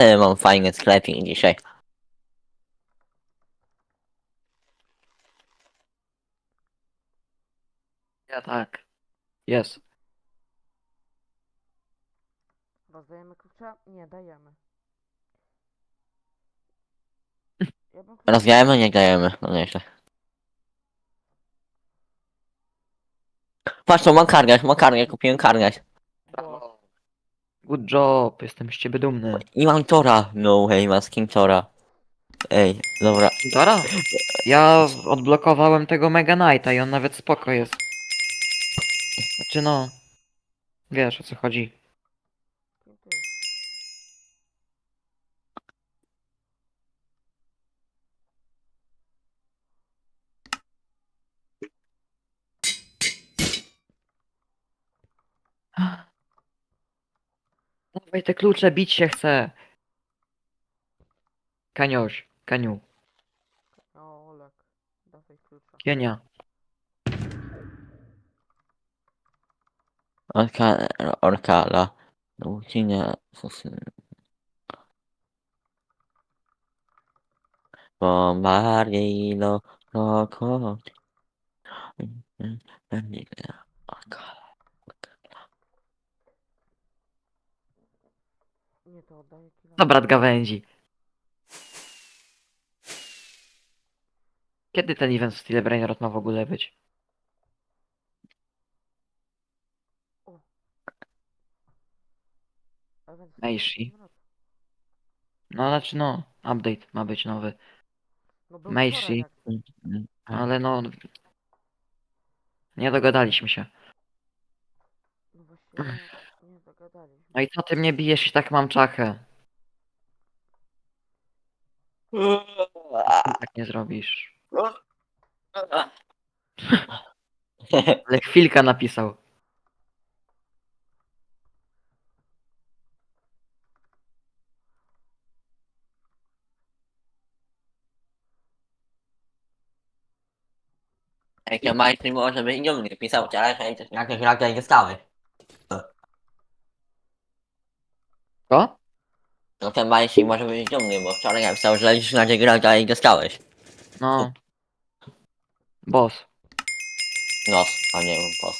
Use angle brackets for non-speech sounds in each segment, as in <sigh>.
Ale mam fajny sklepik dzisiaj. Ja tak. Jest. Rozdajemy klucze? Nie, dajemy. <laughs> Ja bym. Rozwijamy, nie dajemy. No nieźle. Patrz, to mam kargać, mam kargać, kupiłem kargać. Good job, jestem z ciebie dumny. I mam Tora. No way, mam skin Tora. Ej, dobra. Dara? Ja odblokowałem tego Mega Knighta i on nawet spoko jest. Znaczy no... Wiesz o co chodzi. Dawaj te klucze, bić się chce. Kanioś, Kaniu, O, Olek. Dawaj klucza. Kienia. Orka, orkala. Roko. Orkala. To brat gawędzi. Kiedy ten event w stile Brainrot ma w ogóle być? Meishi. No znaczy no, update ma być nowy. No Meishi. wczoraj jak- Ale no... Nie dogadaliśmy się. No właśnie, <clears throat> dogadaliśmy. No i co ty mnie bijesz i tak mam czachę? Tak nie zrobisz. <laughs> Ale chwilka napisał. Jak ja majstry może być dumny, pisał cię, ale jak jakieś raka nie dostałeś. Co? No ten majstry może być dumny, bo wczoraj napisał, że lecisz na tych raka i dostałeś. No. Boss. Nos, a nie pos.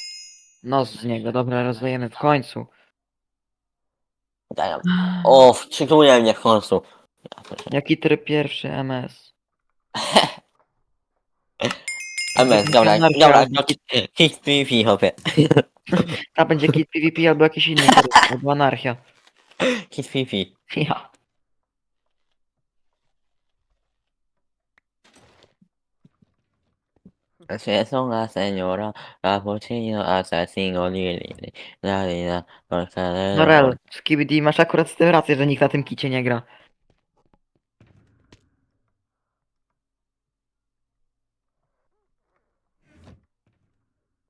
Nos z niego, dobra, rozdajemy w końcu. Daję. O, wczytuje mnie w końcu. Ja. Jaki tryb pierwszy MS? <laughs> MS, dobra, Anarchia, dobra, no, hit PvP, hopie. A będzie kit PvP albo jakiś inny tryb, albo anarchia. Hit PvP. Ja. Acceso la señora, cappuccino, assassino, lili, la lila, porcalero. Norel, Skibidi, masz akurat z tym rację, że nikt na tym kicie nie gra.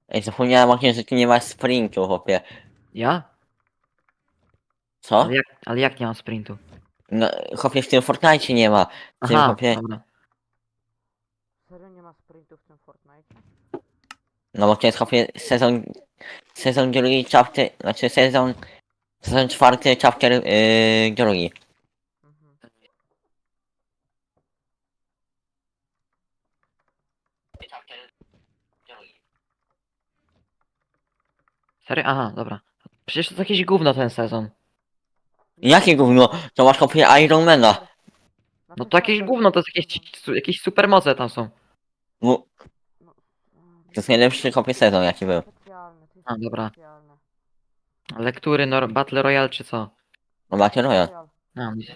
Ej, zapomniałem o tym, że tu nie ma sprintu, hopie. Ja? Co? Ale jak, ale jak nie mam sprintu? No, hopie w tym Fortnite nie ma. W tym Aha, hopie, dobra. Serio nie ma sprintu w tym Fortnite? no bo to jest hopie sezon, sezon drugi, chapter, znaczy sezon, sezon czwarty, chapter yy, drugi. Mhm. Serio? Aha, dobra. Przecież to jakieś gówno ten sezon. Jakie gówno? To masz hopie Ironmana. Na No tym to jakieś gówno, to jest jakieś, su- jakieś supermoce tam są. No, No, to jest najlepszy hopie sezon jaki był. A, dobra. Lektury, nor- Battle Royale czy co? No Battle Royale. Royal. A, Jakby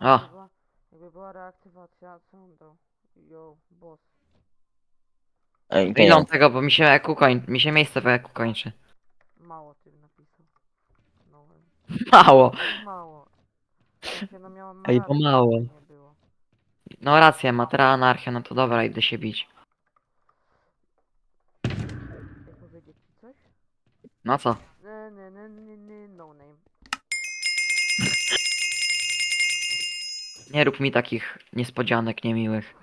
A. była- Jakby była reaktywacja, dał? Yo, boss. Ej, ile pieniądz. on tego, bo mi się EQ koń... mi się miejsce w EQ kończy. Mało ty napisał. Mało. mało. W sensie, no miałam Ej, rację, bo mało. Nie było. No racja, matera anarchia, no to dobra, idę się bić. Jak powiedzieć ci coś? No co? Ne, ne, ne, ne, ne, no name. Nie rób mi takich niespodzianek niemiłych.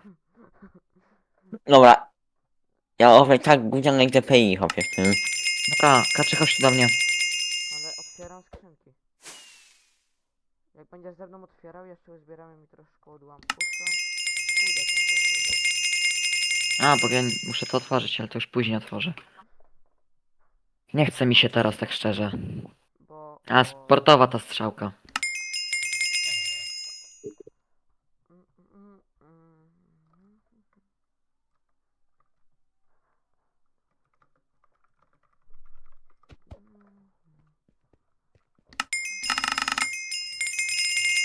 <laughs> Dobra. Ja owe tak gówniane DPI hopie w tym. Dobra, kaczy chodź tu do mnie. Ale otwieram będziesz ze mną otwierał, jeszcze uzbieramy mi troszkę odłamków, to pójdę tam do ciebie. A, bo ja muszę to otworzyć, ale to już później otworzę. Nie chce mi się teraz, tak szczerze. Bo... A, bo- sportowa ta strzałka. Mm, mm, mm, mm.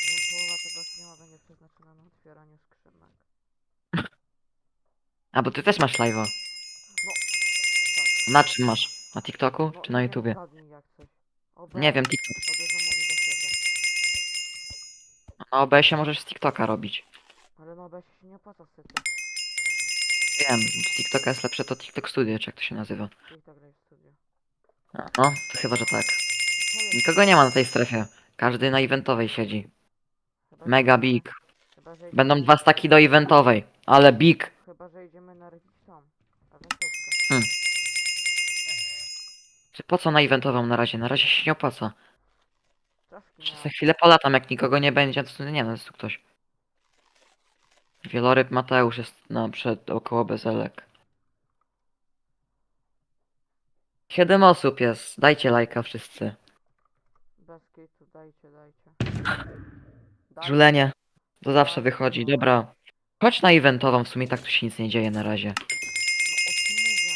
Wiem, połowa tego streama będzie przeznaczona na otwieranie skrzynek. A, bo ty też masz live'a. Tak. Na czym masz? Na TikToku No, czy na YouTubie? Nie wiem, TikTok. Sobie zamówi za 7. Na OBS-ie możesz z TikToka robić. Ale na OBS się nie opłaca wtedy. Wiem, z TikToka jest lepsze to TikTok Studio, czy jak to się nazywa. A, No, to chyba, że tak. Nikogo nie ma na tej strefie. Każdy na eventowej siedzi. Mega big. Będą dwa staki do eventowej. Ale big. Chyba, że idziemy na Reddit tam. Awentówkę. Czy po co na eventową na razie? Na razie się nie opłaca. Jeszcze za chwilę polatam, jak nikogo nie będzie, to nie no, jest tu ktoś. Wieloryb Mateusz jest na przed około bezelek. Siedem osób jest. Dajcie lajka wszyscy. Bez kitu, dajcie, dajcie. Dajcie. Żulenie. To zawsze wychodzi. Dobra. Chodź na eventową, w sumie tak tu się nic nie dzieje na razie. No o czym mówię?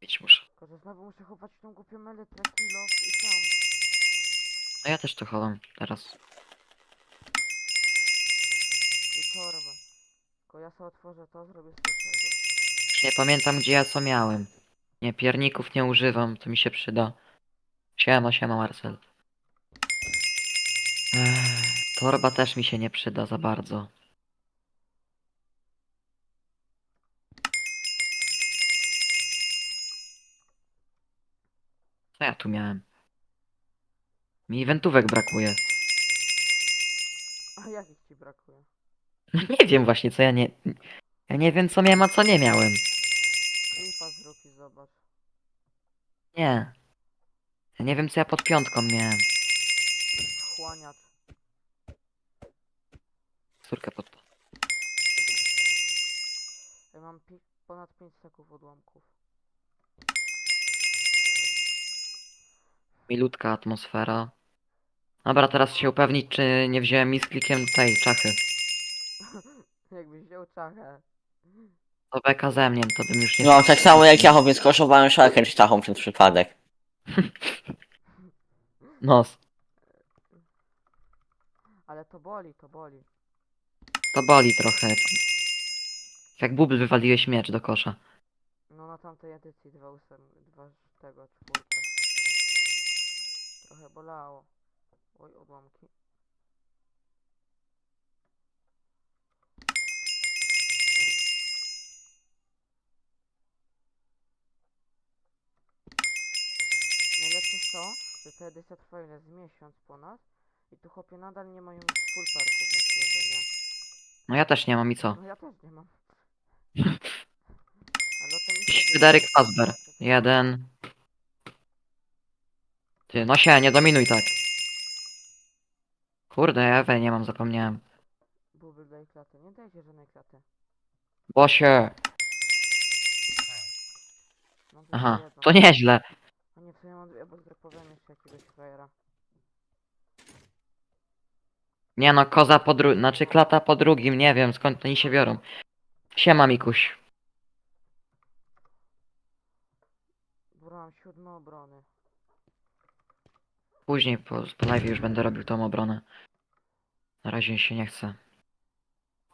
Idź że znowu muszę chować tą głupią elytrę, kilof i tam. No ja też to chowam teraz. I torbę. Tylko ja sobie otworzę to, zrobię sobie tego. Już nie pamiętam gdzie ja co miałem. Nie, pierników nie używam, to mi się przyda. Siema, siema Marcel. Ech, torba też mi się nie przyda za bardzo. Co ja tu miałem? Mi eventówek brakuje. A jakich ci brakuje? Nie wiem właśnie co ja nie... Ja nie wiem co miałem, a co nie miałem. Klipa zrób i zobacz. Nie. Ja nie wiem co ja pod piątką miałem. Chłaniacz. Córkę pod... Ja mam pi- ponad 5 sekund odłamków. Milutka atmosfera. Dobra, teraz się upewnić, czy nie wziąłem mi z klikiem tej czachy. <laughs> Jakbyś wziął czachę. To beka ze mnie, to bym już nie... No, tak samo jak ja chowiec koszowałem szalkę z czachą przez przypadek. <laughs> Nos. Ale to boli, to boli. To boli trochę. Jak, jak bubl wywaliłeś miecz do kosza. No na tamtej edycji dwa ósem, dwa z tego, czwórkę. Trochę bolało. Oj, odłamki. Najlepsze jest to, że ta edycja trwa ile? Z miesiąc ponad. I tu chłopie nadal nie mają full perków, więc że nie. No ja też nie mam i co? No ja też nie mam. <laughs> Ale to mi chodzi. Fryderyk Fazber. Jeden. Ty, no się, nie dominuj tak. Kurde, ja Ewę nie mam, zapomniałem. Byłby daj klatę. Nie dajcie żadnej klaty. Bosie. Mam tylko Aha, jedną. to nieźle. A nie, sumie mam dwie, bo zdropowałem jeszcze jakiegoś frajera. Nie no, koza po drugim, znaczy klata po drugim, nie wiem skąd oni się biorą. Siema Mikuś. Dobra, mam siódme obrony. Później po, po live już będę robił tą obronę. Na razie się nie chce.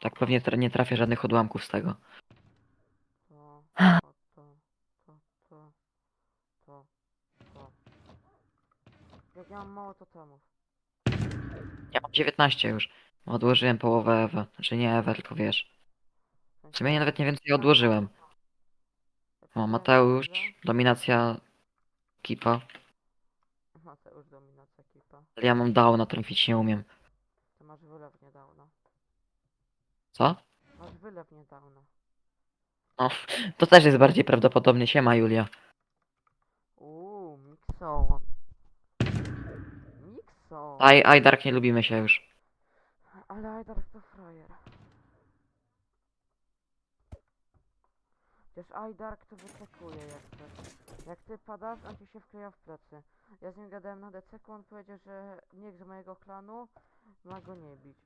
Tak pewnie tra nie trafię żadnych odłamków z tego. To, to, to, to, to, to, to. Jak ja mam mało totemów. Ja mam 19 już. Odłożyłem połowę Ewę. Znaczy nie Ewę, tylko wiesz. W sumie nawet nie ja odłożyłem. O, Mateusz, dominacja kipa. Mateusz dominacja kipa. Ale ja mam downa, trafić nie umiem. Ty masz wylew niedawno. Co? Masz wylew niedawno. No, to też jest bardziej prawdopodobne. Siema Julia. Uuu, Mixon. co? Aj, aj, Dark, nie lubimy się już. Ale Ajdark to frajer. Przecież Ajdark to wyczekuje jak chcesz. Jak ty padasz, on ci się wkleja w plecy. Ja z nim gadałem na deceku, on powiedział, że nikt z mojego klanu ma go nie bić.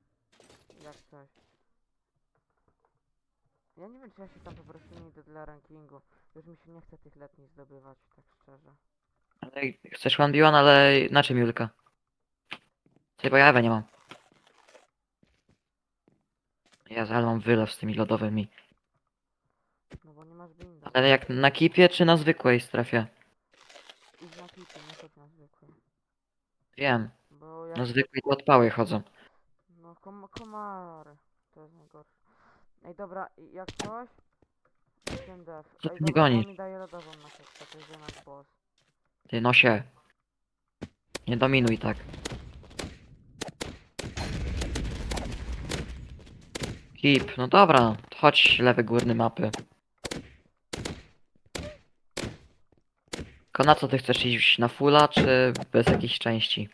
Jak coś. Ja nie wiem, czy ja się tam po prostu nie idę dla rankingu. Już mi się nie chce tych letnich zdobywać, tak szczerze. Ale chcesz one one, ale na czym Julka? Ty, bo ja nie mam. Jezu, ale mam wylew z tymi lodowymi. Bo nie masz binda. Ale jak na kipie, czy na zwykłej strefie? Idź na klipy, nie chodź na zwykły. Wiem, Bo jak... na zwykłej to odpały chodzą. No kom komary. To jest najgorsze. Ej dobra, i jak coś? Ten dev. Co Ej ty mnie dobra, gonisz? on mi daje lodową na koksa, to jest jednak boss. Ty, no się. Nie dominuj tak. Kip, no dobra, to chodź lewy górny mapy. Tylko na co ty chcesz iść? Na fulla, czy bez jakiejś części?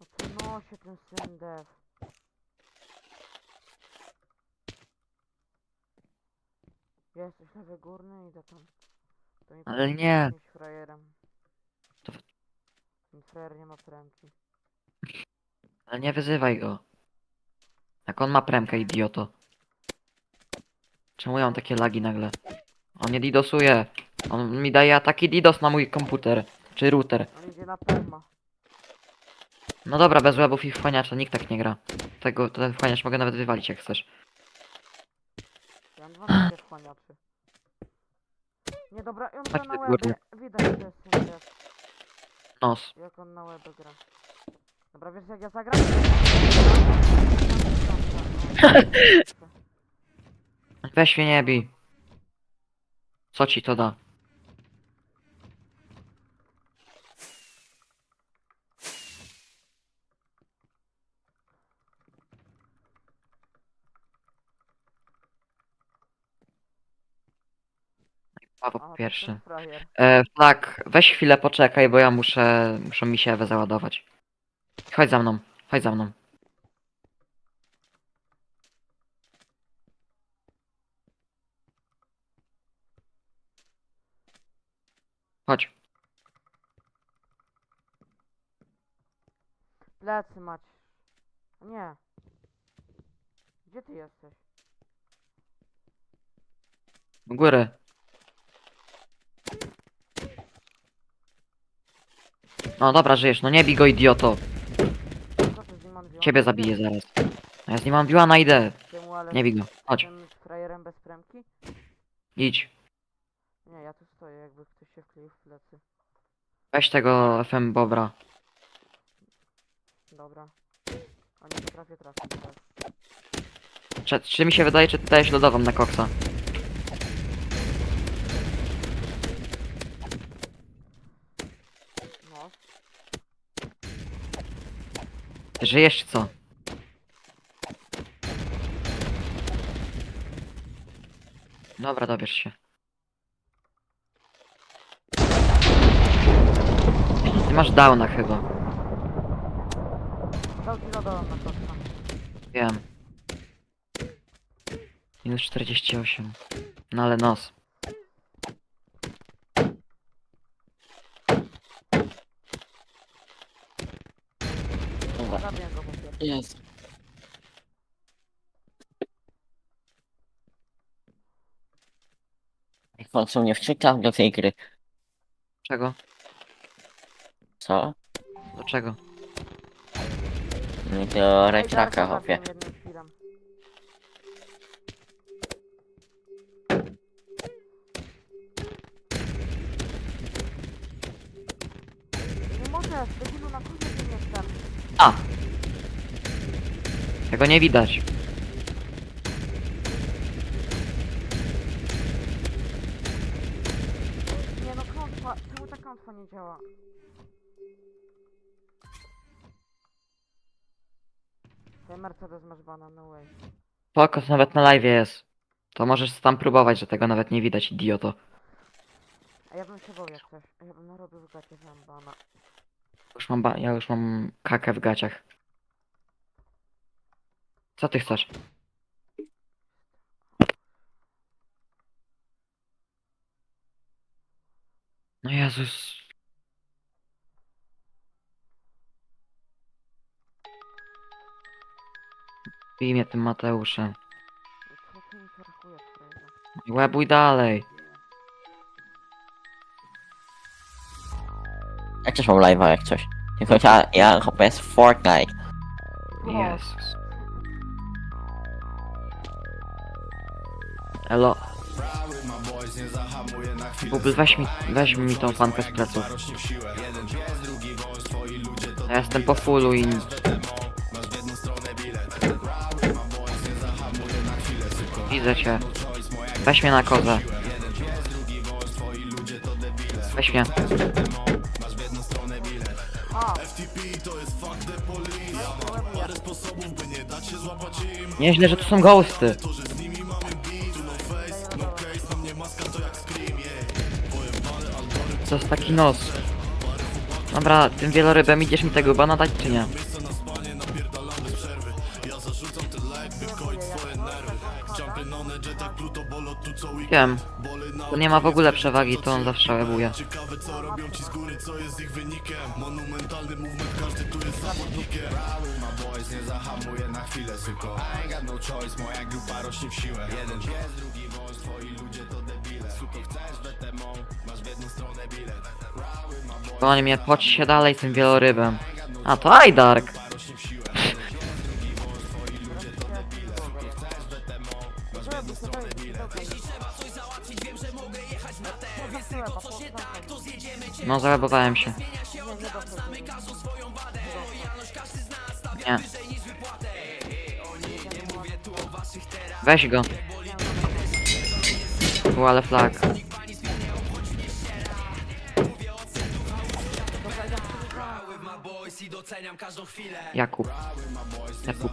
No nosie ten? Jesteś lewy górny, idę tam. To mi Ale nie. jesteś frajerem. To- Ten frajer nie ma. Ale nie wyzywaj go. Jak on ma premkę, idioto. Czemu ja mam takie lagi nagle? On nie didosuje. On mi daje ataki didos na mój komputer. Czy router. On idzie na perma. No dobra, bez webów i wchłaniacza nikt tak nie gra. Tego, ten wchłaniacz mogę nawet wywalić jak chcesz. Ja mam 12 wchłaniaczy. Nie dobra, on gra Chodź na łebie. kurde. Widać, że jest. Nos. Jak on na łebę gra. Dobra, wiesz jak ja zagram? <laughs> Weź mnie nie bij. Co ci to da? Paweł pierwszy. E, tak, weź chwilę poczekaj, bo ja muszę, muszę mi się załadować. Chodź za mną, chodź za mną. Chodź. Plecy mać. Nie. Gdzie ty jesteś? U góry. No dobra, żyjesz, no nie bij go idioto. Co ty z nim on Ciebie zabiję zaraz. A ja z nim mam biła na idę. Nie bij go. Chodź, tym frajerem bez premki? idź. Nie, ja tu stoję, jakby ktoś się wkleił w plecy. Weź tego FM Bobra. Dobra. O nie potrafię trafić teraz. Czy, czy mi się wydaje, czy ty dajesz lodową na koksa? No. Ty Żyjesz czy co? Dobra, dobierz się. Masz downa chyba. Na koksa. Wiem. Minus 48. No ale nos. Dobra. Zabiję go. Jest. W końcu mnie wczytał do tej gry. Czego? Co? Do czego? Nie do Darka hopie. Nie debilu, na kurze tym jestem. A! Tego nie widać. Mercedes masz bana, no way. Pokos nawet na live jest. To możesz tam próbować, że tego nawet nie widać, idioto. A ja bym się bał jak coś. Ja bym narobił w gacie zambana. Już mam ba- ja już mam kakę w gaciach. Co ty chcesz? No Jezus. Bij mnie tym Mateuszem. Co ty mi kierkujesz, Frejza? Łebuj dalej. Ja też mam live'a jak coś. Tylko ja, ja chyba jest Fortnite. Jezus. Elo. Bubl, weź mi, weź mi tą fankę z pleców. Ja jestem po fullu i... Widzę cię. Weź mnie na kozę. Weź mnie. Nieźle, że tu są ghosty. Co jest taki nos? Dobra, tym wielorybem idziesz mi tego bana dać czy nie? Wiem. To nie ma w ogóle przewagi, to on zawsze łebuje. Goni mnie, płać się dalej tym wielorybem. A, to Idark! No, zalebowałem się. Nie. Weź go. U, ale flag. Jakub. Jakub.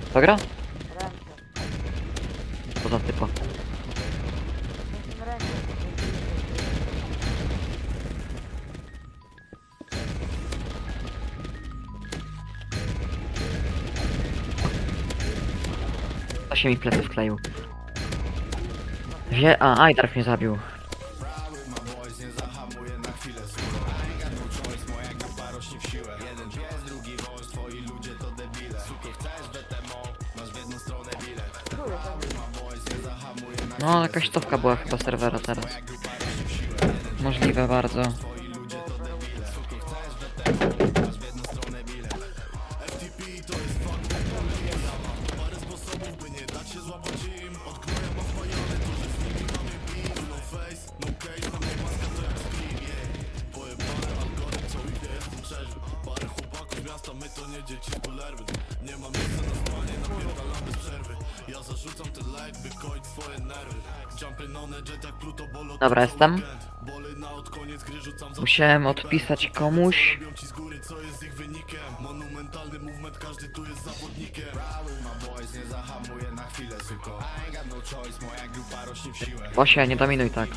To gra? Ręce. Poza typo. Ręce. To się mi w plecy wkleił. Wie... A, Idark mnie zabił. Jakaś stówka była chyba serwera teraz. Możliwe bardzo. Dobra, jestem. Musiałem odpisać komuś. Bosie, nie dominuj tak.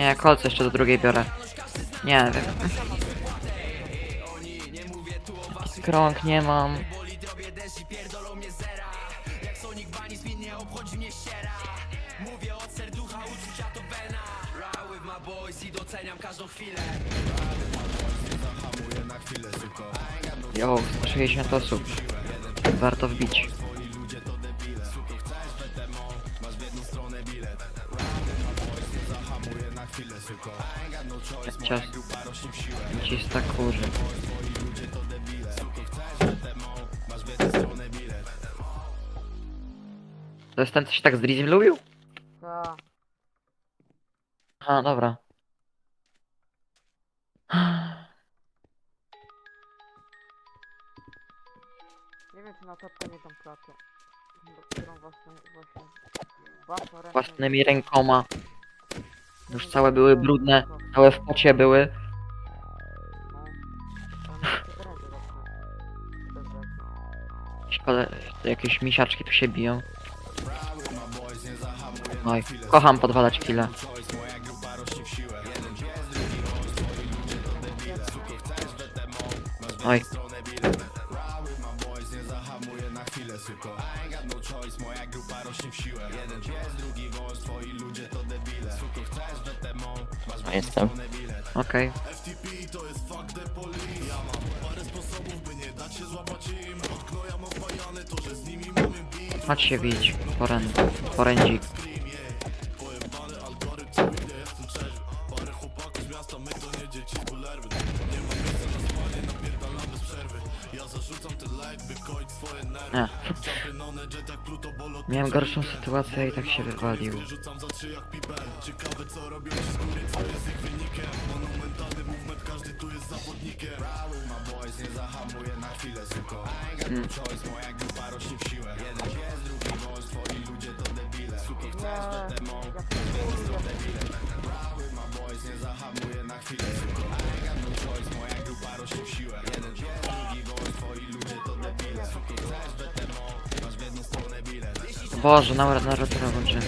Nie, kolce jeszcze do drugiej biorę. Nie wiem. Krąg nie mam. Jo, 160 osób. Warto wbić. Cios. Cista kurzy. To jest ten, co się tak z Drizim lubił? Ta. A, dobra. Nie wiem czy na topkę nie klatę. Bo- Którą własną, właśnie. Własną ręką. Własnymi rękoma. Już całe były brudne, całe w pocie były. No. Rzeczy. Jakieś misiaczki tu się biją. Oj, kocham podwalać chwilę. Oj. Jestem. Okej. Chodź się bić, poręd, porędzik. Nie. Miałem gorszą sytuację i tak się wywalił. Mm. Boże, na narratora włączy.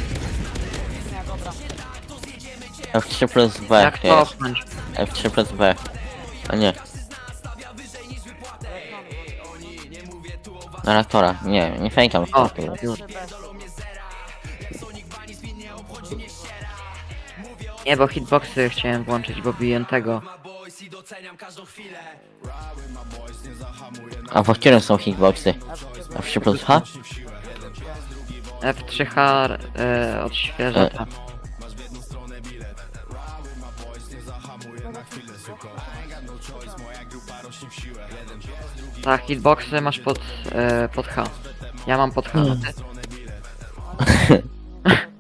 F3 plus B Jak to jest. opnąć? F3 plus B. A nie. Narratora. Nie, nie fejkam. O, już. Nie, bo hitboxy chciałem włączyć, bo biję tego. A po którym są hitboxy? F3 plus H? F3H e, odświeża E. ta. Tak, hitboxy masz pod, e, pod H. Ja mam pod H. Hmm. a ty? Specjalne. <laughs>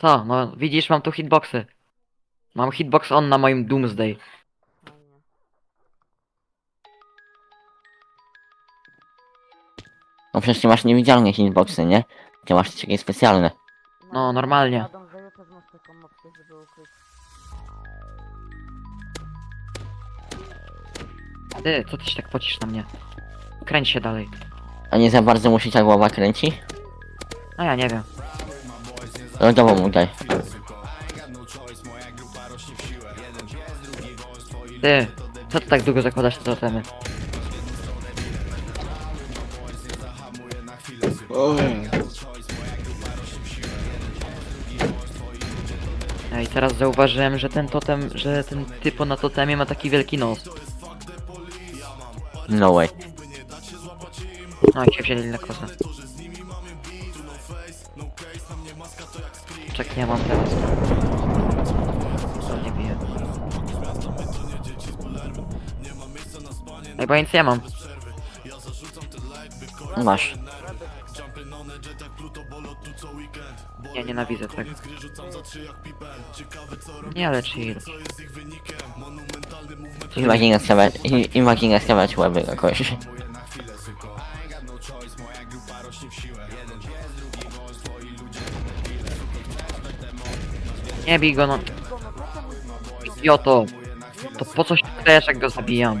Co? No widzisz, mam tu hitboxy. Mam hitbox on na moim Doomsday. Fajnie. No przecież ty masz niewidzialne hitboxy, nie? Ty masz takie specjalne. No, normalnie. Ja dom że też masz taką opcję, żeby ukryć. Ty, co ty się tak pocisz na mnie? Kręć się dalej. A nie za bardzo musi ta głowa kręci? No ja nie wiem. Lodową mu daj. Ty, co ty tak długo zakładasz te totemy? Ej, teraz zauważyłem, że ten totem, że ten typo na totemie ma taki wielki nos. No way. No i się wzięli na kosę. Czek nie mam teraz. Bo nic nie mam. Masz. Ja nienawidzę tego. Nie, ale chill. Imagina stawiać, imagina stawiać łeby jakoś. Nie bij go, no. Idioto. To po coś chcesz, jak go zabijam?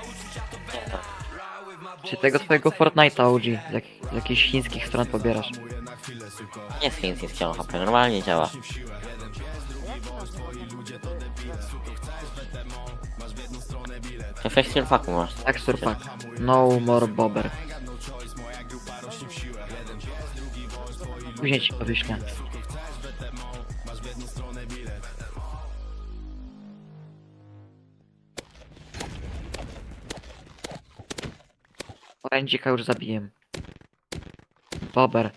Czy tego twojego Fortnite'a OG z, jak, z jakichś chińskich stron pobierasz? Nie z chińskiego HP, normalnie działa. Festival Packu masz. Texture Pack. No more bobber. Później ci to wyślę. Orędzika już zabiję. Bober.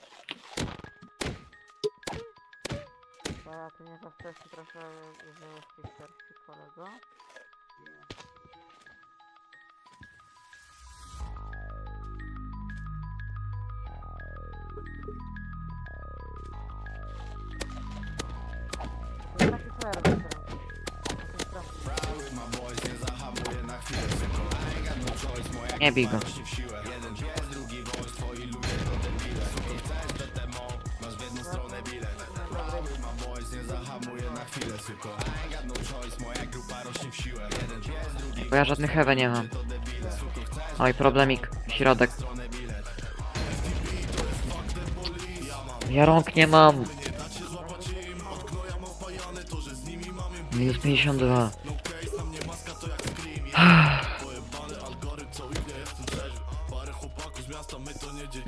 Dobra, ty nie za wcześnie trochę tej ścieżki, kolego. To jest taki. Nie bij go. Bo ja żadnych hewe nie mam. Oj, problemik. Środek. Ja rąk nie mam. Minus 52.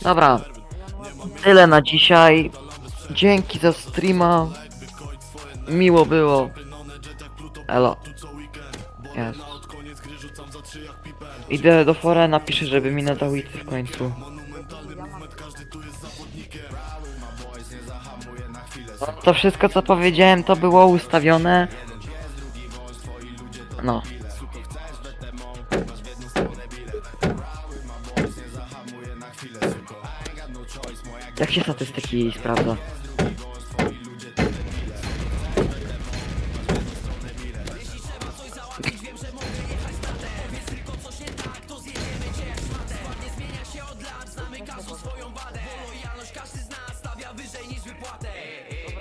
Dobra. Tyle na dzisiaj. Dzięki za streama. Miło było. Elo. Jest. Idę do Forena, piszę, żeby mi nadał w końcu. To wszystko co powiedziałem to było ustawione. No. Jak się statystyki sprawdza?